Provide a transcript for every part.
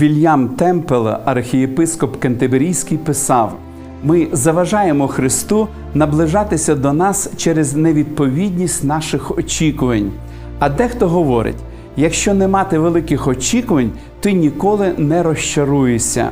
Вільям Темпел, архієпископ Кентеберійський, писав: ми заважаємо Христу наближатися до нас через невідповідність наших очікувань. А дехто говорить: якщо не мати великих очікувань, ти ніколи не розчаруєшся.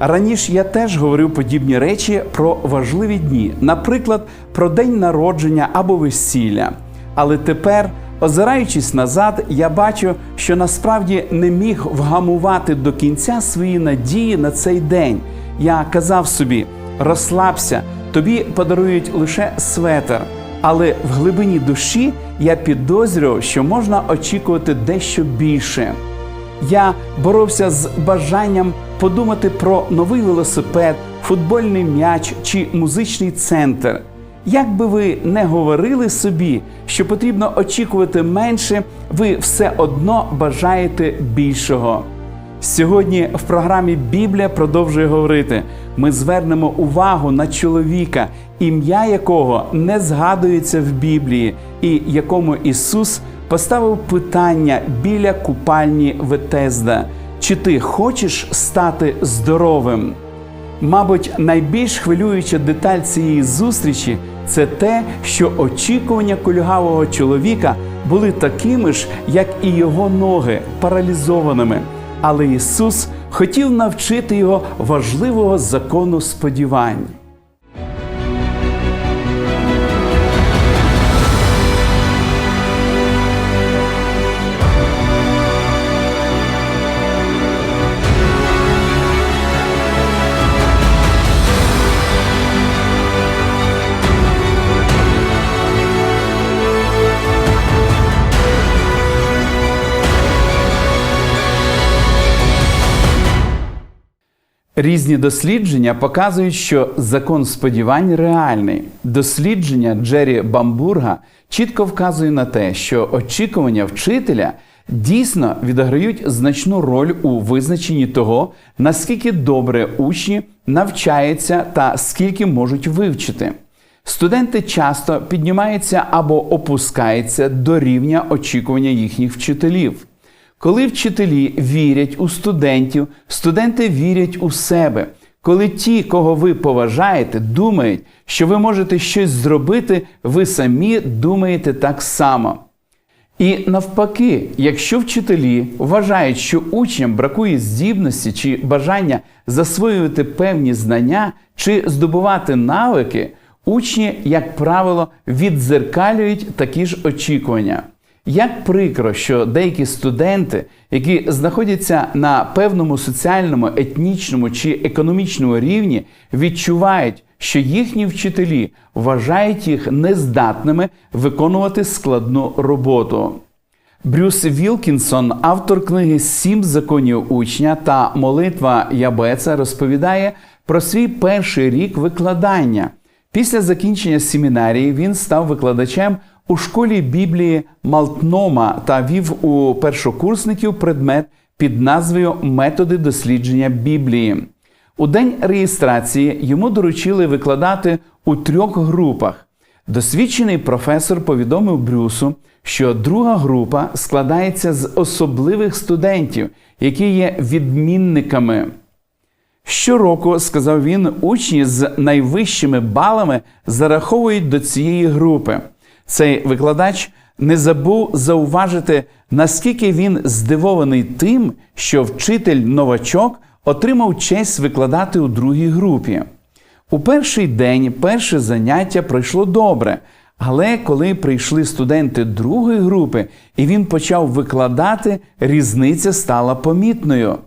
Раніше я теж говорив подібні речі про важливі дні, наприклад, про день народження або весілля. Але тепер, озираючись назад, я бачу, що насправді не міг вгамувати до кінця свої надії на цей день. Я казав собі: розслабся, тобі подарують лише светер. Але в глибині душі я підозрював, що можна очікувати дещо більше. Я боровся з бажанням подумати про новий велосипед, футбольний м'яч чи музичний центр. Як би ви не говорили собі, що потрібно очікувати менше, ви все одно бажаєте більшого. Сьогодні в програмі Біблія продовжує говорити: ми звернемо увагу на чоловіка, ім'я якого не згадується в Біблії, і якому Ісус поставив питання біля купальні Ветезда: чи ти хочеш стати здоровим? Мабуть, найбільш хвилююча деталь цієї зустрічі це те, що очікування кульгавого чоловіка були такими ж, як і його ноги, паралізованими. Але Ісус хотів навчити його важливого закону сподівань. Різні дослідження показують, що закон сподівань реальний. Дослідження Джері Бамбурга чітко вказує на те, що очікування вчителя дійсно відіграють значну роль у визначенні того, наскільки добре учні навчаються та скільки можуть вивчити. Студенти часто піднімаються або опускаються до рівня очікування їхніх вчителів. Коли вчителі вірять у студентів, студенти вірять у себе. Коли ті, кого ви поважаєте, думають, що ви можете щось зробити, ви самі думаєте так само. І навпаки, якщо вчителі вважають, що учням бракує здібності чи бажання засвоювати певні знання чи здобувати навики, учні, як правило, віддзеркалюють такі ж очікування. Як прикро, що деякі студенти, які знаходяться на певному соціальному, етнічному чи економічному рівні, відчувають, що їхні вчителі вважають їх нездатними виконувати складну роботу. Брюс Вілкінсон, автор книги Сім законів учня та молитва Ябеца, розповідає про свій перший рік викладання. Після закінчення семінарії він став викладачем у школі Біблії Малтнома та вів у першокурсників предмет під назвою Методи дослідження Біблії. У день реєстрації йому доручили викладати у трьох групах. Досвідчений професор повідомив Брюсу, що друга група складається з особливих студентів, які є відмінниками. Щороку, сказав він, учні з найвищими балами зараховують до цієї групи. Цей викладач не забув зауважити, наскільки він здивований тим, що вчитель новачок отримав честь викладати у другій групі. У перший день перше заняття пройшло добре, але коли прийшли студенти другої групи і він почав викладати, різниця стала помітною.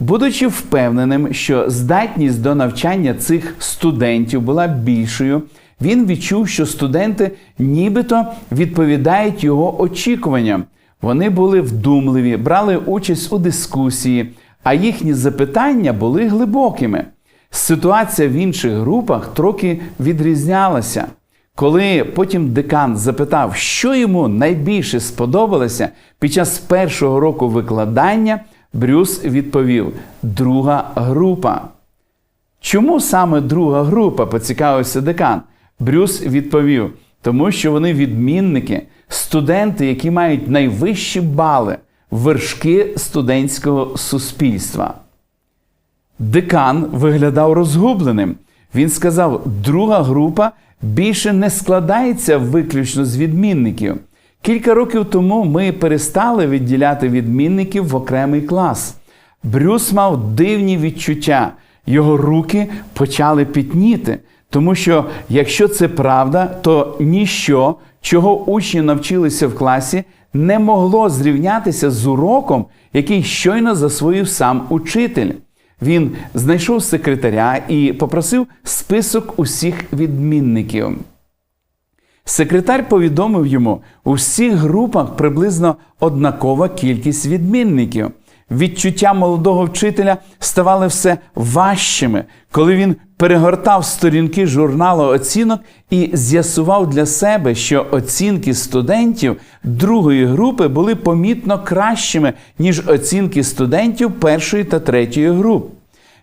Будучи впевненим, що здатність до навчання цих студентів була більшою, він відчув, що студенти нібито відповідають його очікуванням. Вони були вдумливі, брали участь у дискусії, а їхні запитання були глибокими. Ситуація в інших групах трохи відрізнялася. Коли потім декан запитав, що йому найбільше сподобалося під час першого року викладання, Брюс відповів: друга група. Чому саме друга група? поцікавився декан. Брюс відповів, тому що вони відмінники, студенти, які мають найвищі бали. вершки студентського суспільства. Декан виглядав розгубленим. Він сказав: друга група більше не складається виключно з відмінників. Кілька років тому ми перестали відділяти відмінників в окремий клас. Брюс мав дивні відчуття, його руки почали пітніти, тому що якщо це правда, то ніщо, чого учні навчилися в класі, не могло зрівнятися з уроком, який щойно засвоїв сам учитель. Він знайшов секретаря і попросив список усіх відмінників. Секретар повідомив йому, у всіх групах приблизно однакова кількість відмінників. Відчуття молодого вчителя ставали все важчими, коли він перегортав сторінки журналу оцінок і з'ясував для себе, що оцінки студентів другої групи були помітно кращими, ніж оцінки студентів першої та третьої груп.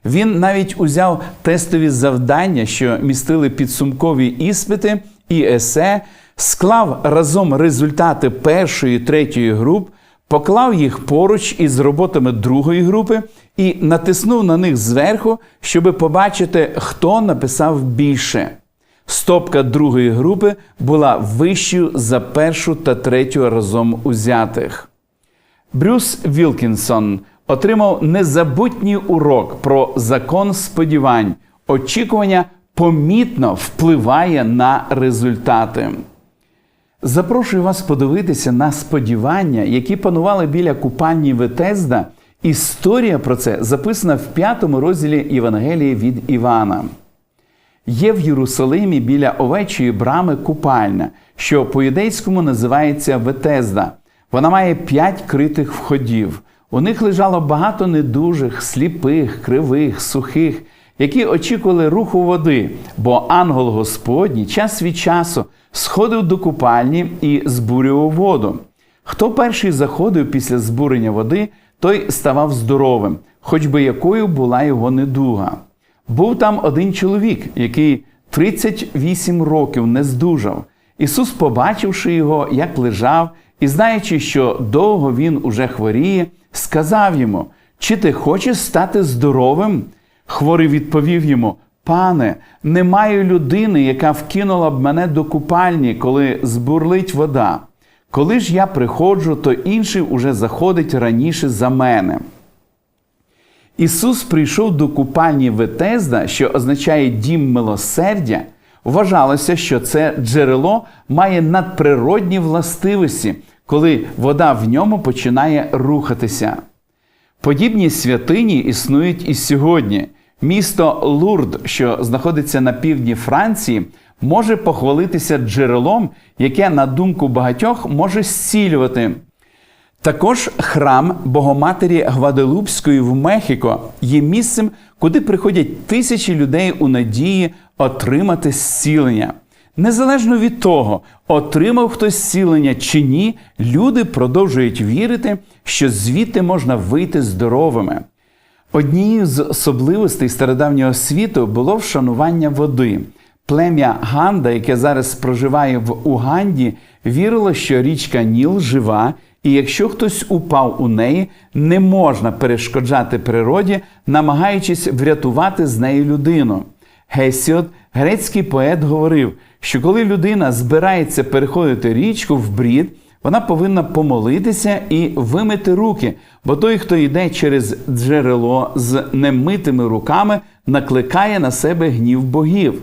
Він навіть узяв тестові завдання, що містили підсумкові іспити і есе, склав разом результати першої третьої груп, поклав їх поруч із роботами другої групи і натиснув на них зверху, щоб побачити, хто написав більше. Стопка другої групи була вищою за першу та третю разом узятих. Брюс Вілкінсон отримав незабутній урок про закон сподівань. Очікування помітно впливає на результати. Запрошую вас подивитися на сподівання, які панували біля купальні Ветезда. Історія про це записана в п'ятому розділі Євангелії від Івана. Є в Єрусалимі біля овечої брами купальня, що по-юдейському називається Ветезда. Вона має п'ять критих входів. У них лежало багато недужих, сліпих, кривих, сухих, які очікували руху води, бо ангел Господній час від часу сходив до купальні і збурював воду. Хто перший заходив після збурення води, той ставав здоровим, хоч би якою була його недуга. Був там один чоловік, який 38 років не здужав. Ісус, побачивши його, як лежав, і знаючи, що довго він уже хворіє, сказав йому: Чи ти хочеш стати здоровим? Хворий відповів йому: Пане, немає людини, яка вкинула б мене до купальні, коли збурлить вода. Коли ж я приходжу, то інший уже заходить раніше за мене. Ісус прийшов до купальні Ветезда, що означає дім милосердя. Вважалося, що це джерело має надприродні властивості, коли вода в ньому починає рухатися. Подібні святині існують і сьогодні. Місто Лурд, що знаходиться на півдні Франції, може похвалитися джерелом, яке, на думку багатьох, може зцілювати. Також храм Богоматері Гваделупської в Мехіко є місцем, куди приходять тисячі людей у надії отримати зцілення. Незалежно від того, отримав хтось зцілення чи ні, люди продовжують вірити, що звідти можна вийти здоровими. Однією з особливостей стародавнього світу було вшанування води. Плем'я Ганда, яке зараз проживає в Уганді, вірило, що річка Ніл жива, і якщо хтось упав у неї, не можна перешкоджати природі, намагаючись врятувати з неї людину. Гесіод, грецький поет, говорив, що коли людина збирається переходити річку в брід, вона повинна помолитися і вимити руки, бо той, хто йде через джерело з немитими руками, накликає на себе гнів богів.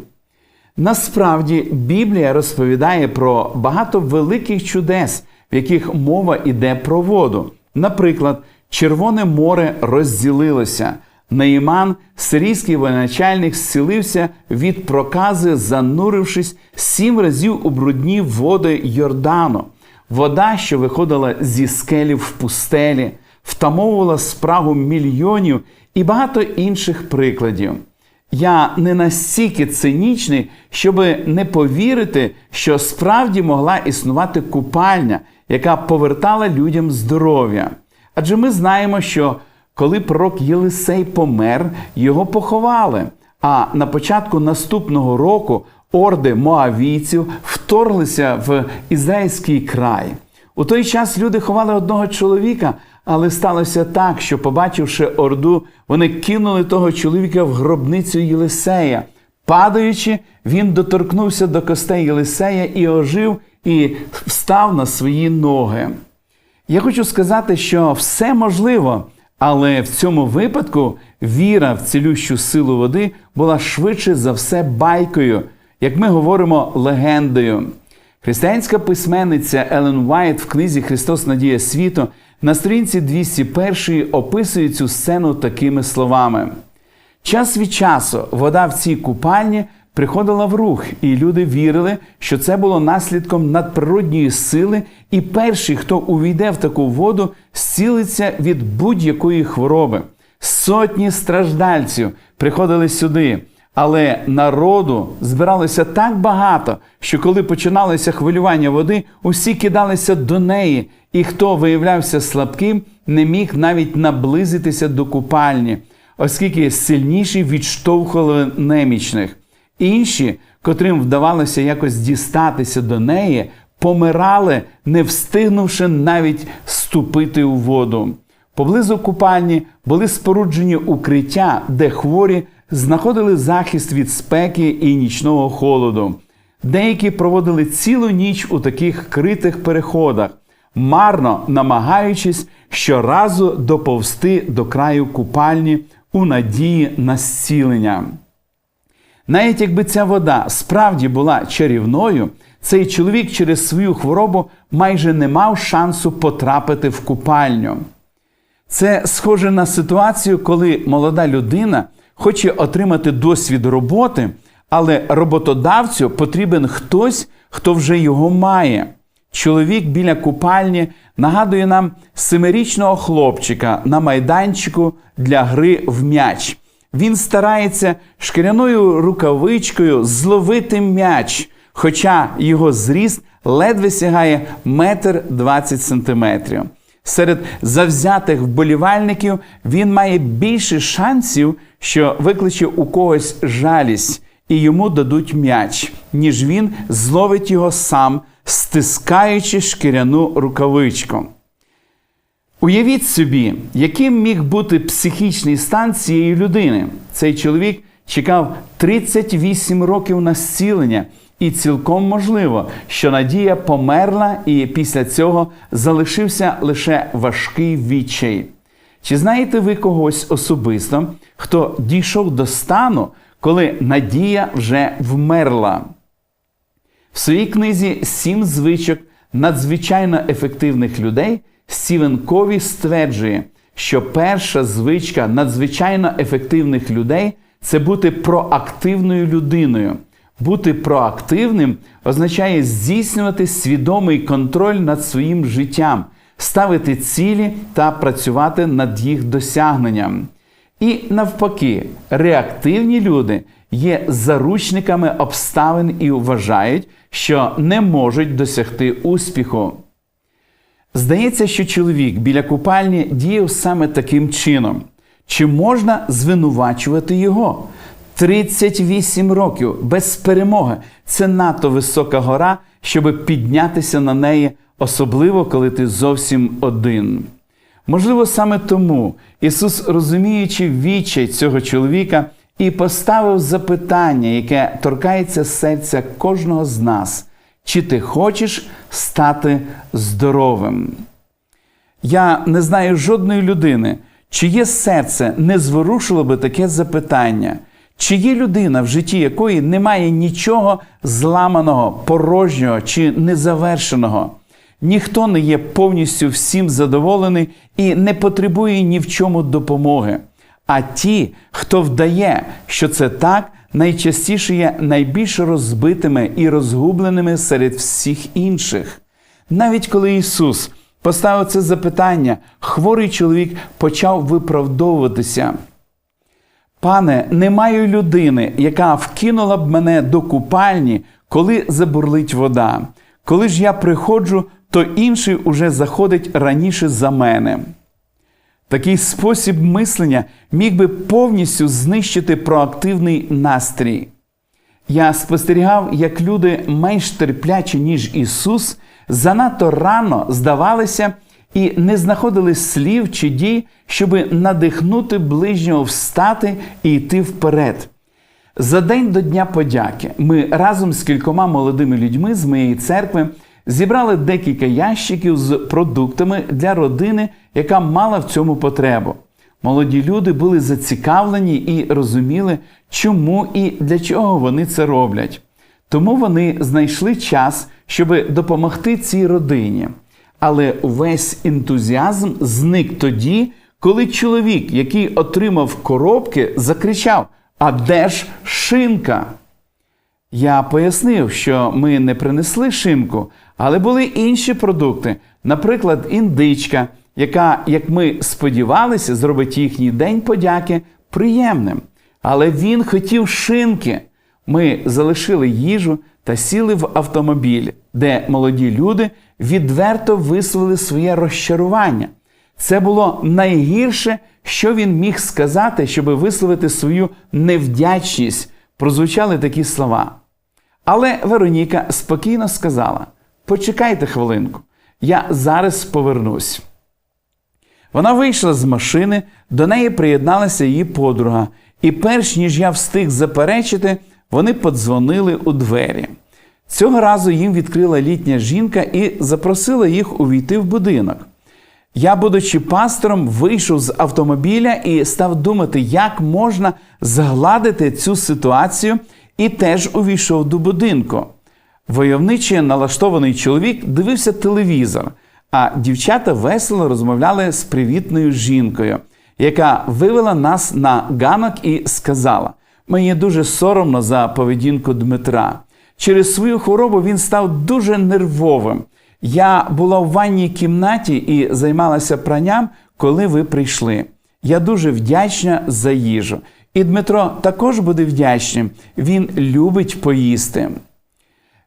Насправді Біблія розповідає про багато великих чудес, в яких мова йде про воду. Наприклад, Червоне море розділилося. Наїман, сирійський воєначальник, зцілився від прокази, занурившись сім разів у брудні води Йордану. Вода, що виходила зі скелів в пустелі, втамовувала спрагу мільйонів і багато інших прикладів. Я не настільки цинічний, щоб не повірити, що справді могла існувати купальня, яка повертала людям здоров'я. Адже ми знаємо, що коли пророк Єлисей помер, його поховали. А на початку наступного року орди моавійців вторглися в ізраїльський край. У той час люди ховали одного чоловіка, Але сталося так, що, побачивши орду, вони кинули того чоловіка в гробницю Єлисея. Падаючи, він доторкнувся до костей Єлисея і ожив, і встав на свої ноги. Я хочу сказати, що все можливо, але в цьому випадку віра в цілющу силу води була швидше за все байкою, як ми говоримо, легендою. Християнська письменниця Елен Вайт в книзі Христос Надія світу на сторінці 201 описує цю сцену такими словами. Час від часу вода в цій купальні приходила в рух, і люди вірили, що це було наслідком надприродньої сили, і перший, хто увійде в таку воду, зцілиться від будь-якої хвороби. Сотні страждальців приходили сюди. Але народу збиралося так багато, що коли починалося хвилювання води, усі кидалися до неї, і хто виявлявся слабким, не міг навіть наблизитися до купальні, оскільки сильніші відштовхували немічних. Інші, котрим вдавалося якось дістатися до неї, помирали, не встигнувши навіть ступити у воду. Поблизу купальні були споруджені укриття, де хворі знаходили захист від спеки і нічного холоду. Деякі проводили цілу ніч у таких критих переходах, марно намагаючись щоразу доповзти до краю купальні у надії на зцілення. Навіть якби ця вода справді була чарівною, цей чоловік через свою хворобу майже не мав шансу потрапити в купальню. Це схоже на ситуацію, коли молода людина хоче отримати досвід роботи, але роботодавцю потрібен хтось, хто вже його має. Чоловік біля купальні нагадує нам семирічного хлопчика на майданчику для гри в м'яч. Він старається шкіряною рукавичкою зловити м'яч, хоча його зріст ледве сягає метр двадцять сантиметрів. Серед завзятих вболівальників він має більше шансів, що викличе у когось жалість і йому дадуть м'яч, ніж він зловить його сам, стискаючи шкіряну рукавичку. Уявіть собі, яким міг бути психічний стан цієї людини. Цей чоловік чекав 38 років на зцілення, і цілком можливо, що Надія померла, і після цього залишився лише важкий відчай. Чи знаєте ви когось особисто, хто дійшов до стану, коли Надія вже вмерла? В своїй книзі Сім звичок надзвичайно ефективних людей Стівен Кові стверджує, що перша звичка надзвичайно ефективних людей це бути проактивною людиною. Бути проактивним означає здійснювати свідомий контроль над своїм життям, ставити цілі та працювати над їх досягненням. І навпаки, реактивні люди є заручниками обставин і вважають, що не можуть досягти успіху. Здається, що чоловік біля купальні діяв саме таким чином. Чи можна звинувачувати його? 38 років без перемоги це надто висока гора, щоб піднятися на неї, особливо коли ти зовсім один. Можливо, саме тому Ісус, розуміючи відчай цього чоловіка, і поставив запитання, яке торкається серця кожного з нас. Чи ти хочеш стати здоровим? Я не знаю жодної людини, чиє серце не зворушило би таке запитання, чи є людина, в житті якої немає нічого зламаного, порожнього чи незавершеного. Ніхто не є повністю всім задоволений і не потребує ні в чому допомоги. А ті, хто вдає, що це так, найчастіше є найбільш розбитими і розгубленими серед всіх інших. Навіть коли Ісус поставив це запитання, хворий чоловік почав виправдовуватися. Пане, не маю людини, яка вкинула б мене до купальні, коли забурлить вода. Коли ж я приходжу, то інший уже заходить раніше за мене. Такий спосіб мислення міг би повністю знищити проактивний настрій. Я спостерігав, як люди менш терплячі, ніж Ісус, занадто рано здавалися і не знаходили слів чи дій, щоби надихнути ближнього встати і йти вперед. За день до Дня подяки ми разом з кількома молодими людьми з моєї церкви зібрали декілька ящиків з продуктами для родини, яка мала в цьому потребу. Молоді люди були зацікавлені і розуміли, чому і для чого вони це роблять. Тому вони знайшли час, щоб допомогти цій родині. Але увесь ентузіазм зник тоді, коли чоловік, який отримав коробки, закричав: А де ж шинка? Я пояснив, що ми не принесли шинку, але були інші продукти, наприклад, індичка, яка, як ми сподівалися, зробить їхній день подяки приємним. Але він хотів шинки. Ми залишили їжу та сіли в автомобіль, де молоді люди відверто висловили своє розчарування. Це було найгірше, що він міг сказати, щоб висловити свою невдячність. Прозвучали такі слова. Але Вероніка спокійно сказала: Почекайте хвилинку, я зараз повернусь. Вона вийшла з машини, до неї приєдналася її подруга, і перш ніж я встиг заперечити, вони подзвонили у двері. Цього разу їм відкрила літня жінка і запросила їх увійти в будинок. Я, будучи пастором, вийшов з автомобіля і став думати, як можна згладити цю ситуацію, і теж увійшов до будинку. Войовничий налаштований чоловік дивився телевізор, а дівчата весело розмовляли з привітною жінкою, яка вивела нас на ганок і сказала: Мені дуже соромно за поведінку Дмитра. Через свою хворобу він став дуже нервовим. Я була в ванній кімнаті і займалася пранням, коли ви прийшли. Я дуже вдячна за їжу. І Дмитро також буде вдячним. Він любить поїсти.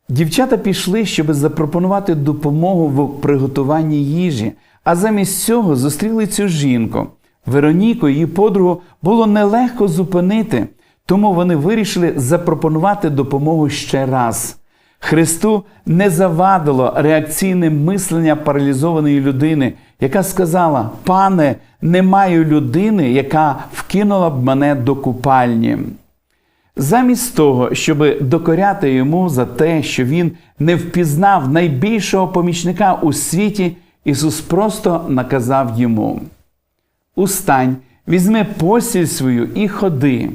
Дівчата пішли, щоб запропонувати допомогу в приготуванні їжі, а замість цього зустріли цю жінку. Вероніку, її подругу, було нелегко зупинити, тому вони вирішили запропонувати допомогу ще раз. Христу не завадило реакційне мислення паралізованої людини, яка сказала: Пане, не маю людини, яка вкинула б мене до купальні. Замість того, щоб докоряти йому за те, що він не впізнав найбільшого помічника у світі, Ісус просто наказав йому: Устань, візьми постіль свою і ходи.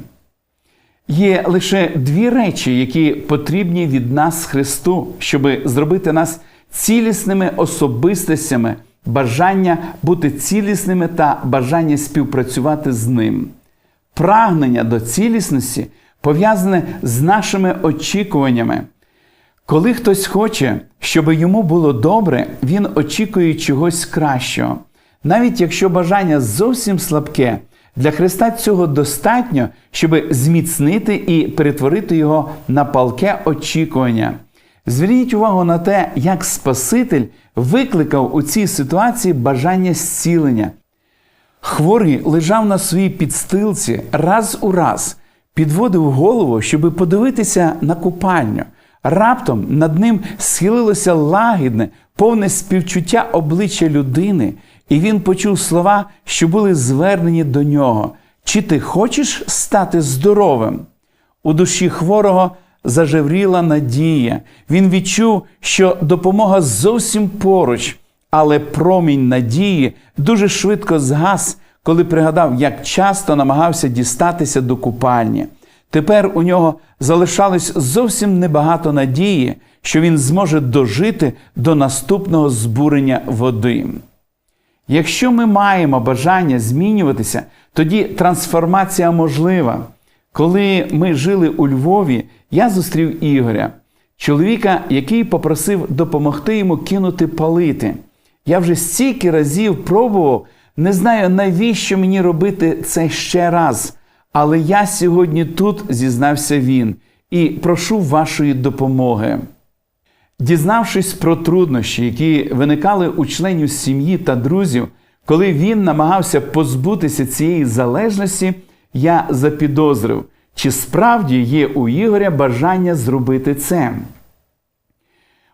Є лише дві речі, які потрібні від нас Христу, щоб зробити нас цілісними особистостями, бажання бути цілісними та бажання співпрацювати з ним. Прагнення до цілісності пов'язане з нашими очікуваннями. Коли хтось хоче, щоб йому було добре, він очікує чогось кращого. Навіть якщо бажання зовсім слабке, для Христа цього достатньо, щоб зміцнити і перетворити його на палке очікування. Зверніть увагу на те, як Спаситель викликав у цій ситуації бажання зцілення. Хворий лежав на своїй підстилці раз у раз, підводив голову, щоб подивитися на купальню. Раптом над ним схилилося лагідне, повне співчуття обличчя людини, і він почув слова, що були звернені до нього. Чи ти хочеш стати здоровим? У душі хворого зажевріла надія. Він відчув, що допомога зовсім поруч, але промінь надії дуже швидко згас, коли пригадав, як часто намагався дістатися до купальні. Тепер у нього залишалось зовсім небагато надії, що він зможе дожити до наступного збурення води. Якщо ми маємо бажання змінюватися, тоді трансформація можлива. Коли ми жили у Львові, я зустрів Ігоря, чоловіка, який попросив допомогти йому кинути палити. Я вже стільки разів пробував, не знаю, навіщо мені робити це ще раз. Але я сьогодні тут, зізнався він, і прошу вашої допомоги. Дізнавшись про труднощі, які виникали у членів сім'ї та друзів, коли він намагався позбутися цієї залежності, я запідозрив, чи справді є у Ігоря бажання зробити це.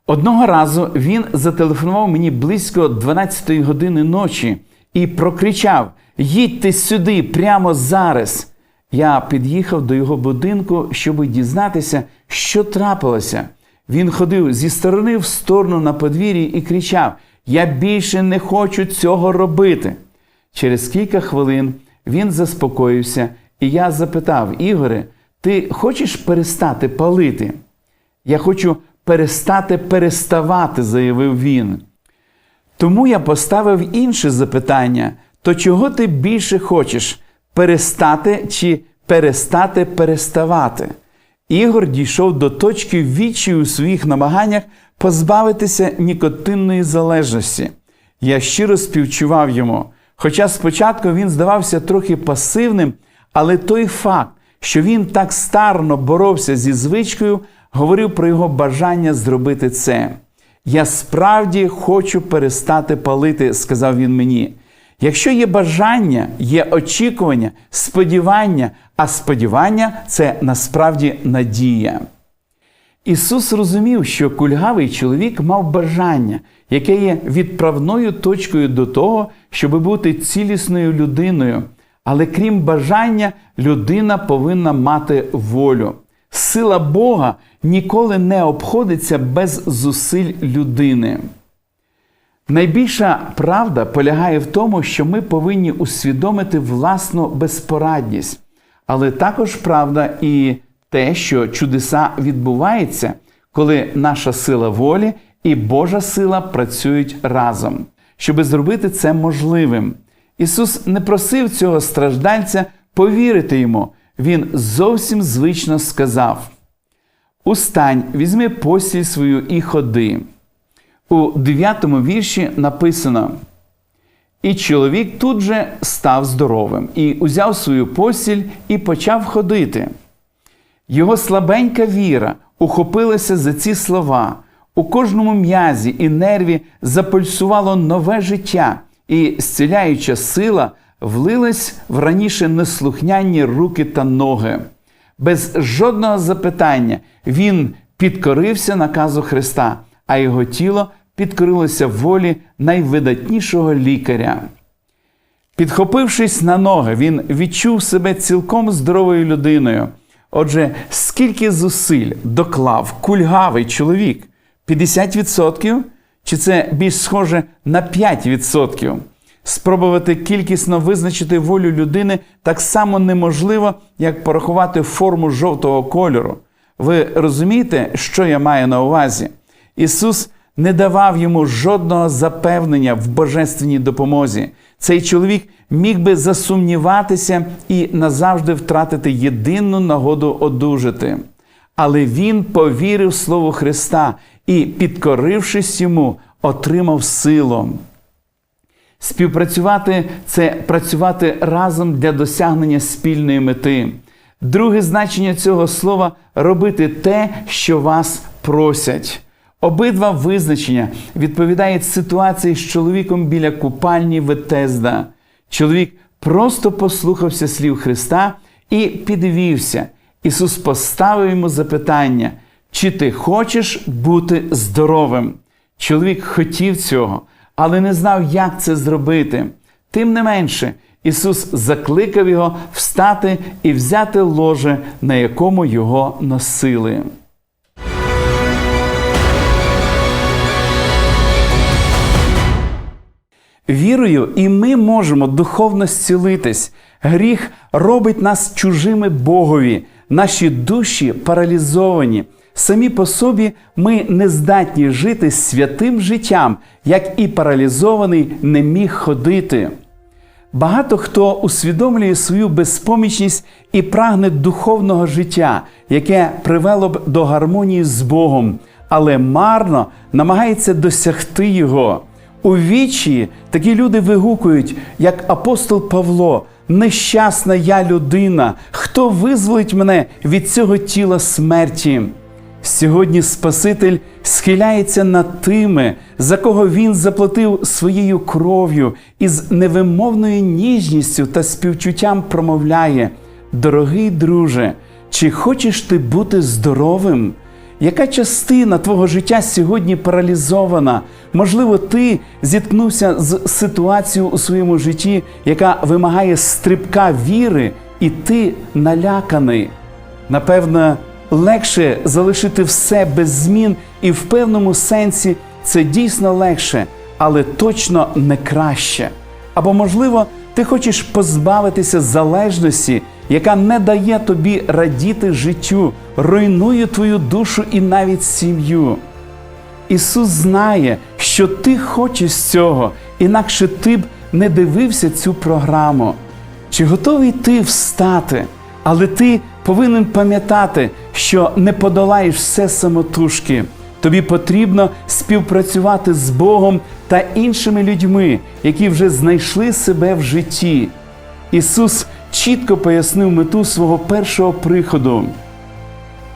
Одного разу він зателефонував мені близько 12-ї години ночі і прокричав: Їдьте сюди прямо зараз. Я під'їхав до його будинку, щоб дізнатися, що трапилося. Він ходив зі сторони в сторону на подвір'ї і кричав: Я більше не хочу цього робити. Через кілька хвилин він заспокоївся, і я запитав: Ігоре, ти хочеш перестати палити? Я хочу перестати переставати, заявив він. Тому я поставив інше запитання: то чого ти більше хочеш перестати чи перестати переставати? Ігор дійшов до точки відчаю у своїх намаганнях позбавитися нікотинної залежності. Я щиро співчував йому. Хоча спочатку він здавався трохи пасивним, але той факт, що він так старно боровся зі звичкою, говорив про його бажання зробити це. Я справді хочу перестати палити, сказав він мені. Якщо є бажання, є очікування, сподівання, а сподівання це насправді надія. Ісус розумів, що кульгавий чоловік мав бажання, яке є відправною точкою до того, щоб бути цілісною людиною. Але крім бажання, людина повинна мати волю. Сила Бога ніколи не обходиться без зусиль людини. Найбільша правда полягає в тому, що ми повинні усвідомити власну безпорадність, але також правда і те, що чудеса відбуваються, коли наша сила волі і Божа сила працюють разом, щоб зробити це можливим. Ісус не просив цього страждальця повірити йому. Він зовсім звично сказав: Устань, візьми постіль свою і ходи. У 9 вірші написано: І чоловік тут же став здоровим, і узяв свою постіль і почав ходити. Його слабенька віра ухопилася за ці слова. У кожному м'язі і нерві запульсувало нове життя, і зціляюча сила влилась в раніше неслухняні руки та ноги. Без жодного запитання він підкорився наказу Христа, а його тіло підкорилося волі найвидатнішого лікаря. Підхопившись на ноги, він відчув себе цілком здоровою людиною. Отже, скільки зусиль доклав кульгавий чоловік? 50%? Чи це більш схоже на 5%? Спробувати кількісно визначити волю людини так само неможливо, як порахувати форму жовтого кольору. Ви розумієте, що я маю на увазі? Ісус не давав йому жодного запевнення в божественній допомозі. Цей чоловік міг би засумніватися і назавжди втратити єдину нагоду одужати. Але він повірив Слову Христа і, підкорившись йому, отримав силу. Співпрацювати це працювати разом для досягнення спільної мети. Друге значення цього слова робити те, що вас просять. Обидва визначення відповідають ситуації з чоловіком біля купальні Ветезда. Чоловік просто послухався слів Христа і підвівся. Ісус поставив йому запитання, чи ти хочеш бути здоровим? Чоловік хотів цього, але не знав, як це зробити. Тим не менше, Ісус закликав його встати і взяти ложе, на якому його носили. Вірою, і ми можемо духовно зцілитись. Гріх робить нас чужими Богові, наші душі паралізовані. Самі по собі ми не здатні жити святим життям, як і паралізований не міг ходити. Багато хто усвідомлює свою безпомічність і прагне духовного життя, яке привело б до гармонії з Богом, але марно намагається досягти його. У вічі такі люди вигукують, як апостол Павло, нещасна я людина, хто визволить мене від цього тіла смерті. Сьогодні Спаситель схиляється над тими, за кого Він заплатив своєю кров'ю і з невимовною ніжністю та співчуттям промовляє: Дорогий друже, чи хочеш ти бути здоровим? Яка частина твого життя сьогодні паралізована? Можливо, ти зіткнувся з ситуацією у своєму житті, яка вимагає стрибка віри, і ти наляканий. Напевно, легше залишити все без змін, і в певному сенсі це дійсно легше, але точно не краще. Або, можливо, ти хочеш позбавитися залежності, яка не дає тобі радіти життю, руйнує твою душу і навіть сім'ю. Ісус знає, що ти хочеш цього, інакше ти б не дивився цю програму. Чи готовий ти встати? Але ти повинен пам'ятати, що не подолаєш все самотужки. Тобі потрібно співпрацювати з Богом та іншими людьми, які вже знайшли себе в житті. Ісус чітко пояснив мету свого першого приходу.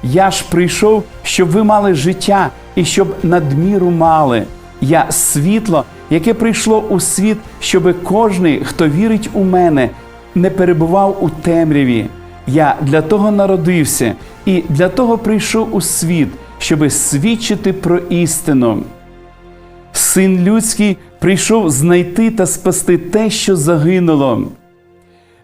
Я ж прийшов, щоб ви мали життя і щоб надміру мали. Я світло, яке прийшло у світ, щоби кожний, хто вірить у мене, не перебував у темряві. Я для того народився і для того прийшов у світ, щоби свідчити про істину. Син людський прийшов знайти та спасти те, що загинуло.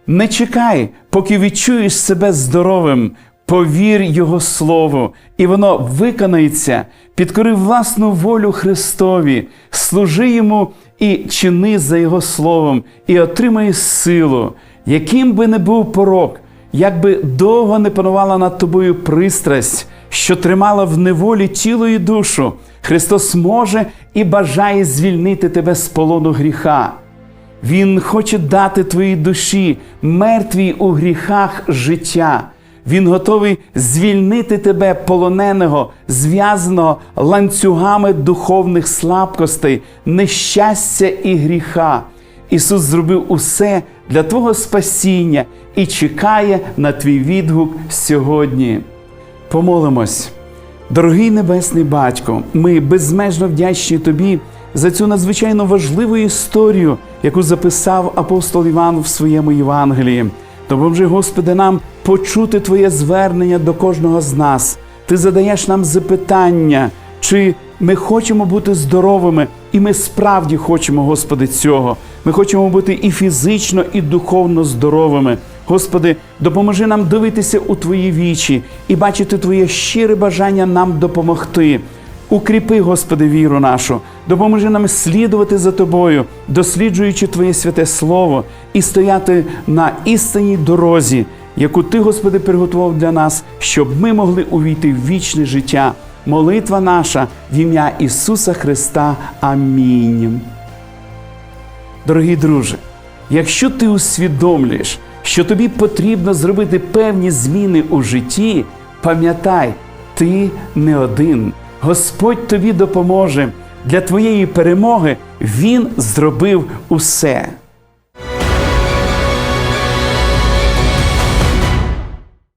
Не чекай, поки відчуєш себе здоровим. Повір Його Слову, і воно виконається, підкори власну волю Христові, служи йому і чини за Його Словом, і отримай силу, яким би не був порок, як би довго не панувала над тобою пристрасть, що тримала в неволі тіло і душу, Христос може і бажає звільнити тебе з полону гріха. Він хоче дати твоїй душі, мертвій у гріхах життя. Він готовий звільнити тебе полоненого, зв'язаного ланцюгами духовних слабкостей, нещастя і гріха. Ісус зробив усе для твого спасіння і чекає на твій відгук сьогодні. Помолимось. Дорогий Небесний Батько, ми безмежно вдячні Тобі за цю надзвичайно важливу історію, яку записав апостол Іван в своєму Євангелії. Допоможи, Господи, нам почути Твоє звернення до кожного з нас. Ти задаєш нам запитання, чи ми хочемо бути здоровими, і ми справді хочемо, Господи, цього. Ми хочемо бути і фізично, і духовно здоровими. Господи, допоможи нам дивитися у Твої вічі і бачити Твоє щире бажання нам допомогти. Укріпи, Господи, віру нашу, допоможи нам слідувати за Тобою, досліджуючи Твоє святе Слово і стояти на істинній дорозі, яку Ти, Господи, приготував для нас, щоб ми могли увійти в вічне життя. Молитва наша в ім'я Ісуса Христа. Амінь. Дорогі друже, якщо ти усвідомлюєш, що тобі потрібно зробити певні зміни у житті, пам'ятай, ти не один. Господь тобі допоможе. Для твоєї перемоги Він зробив усе.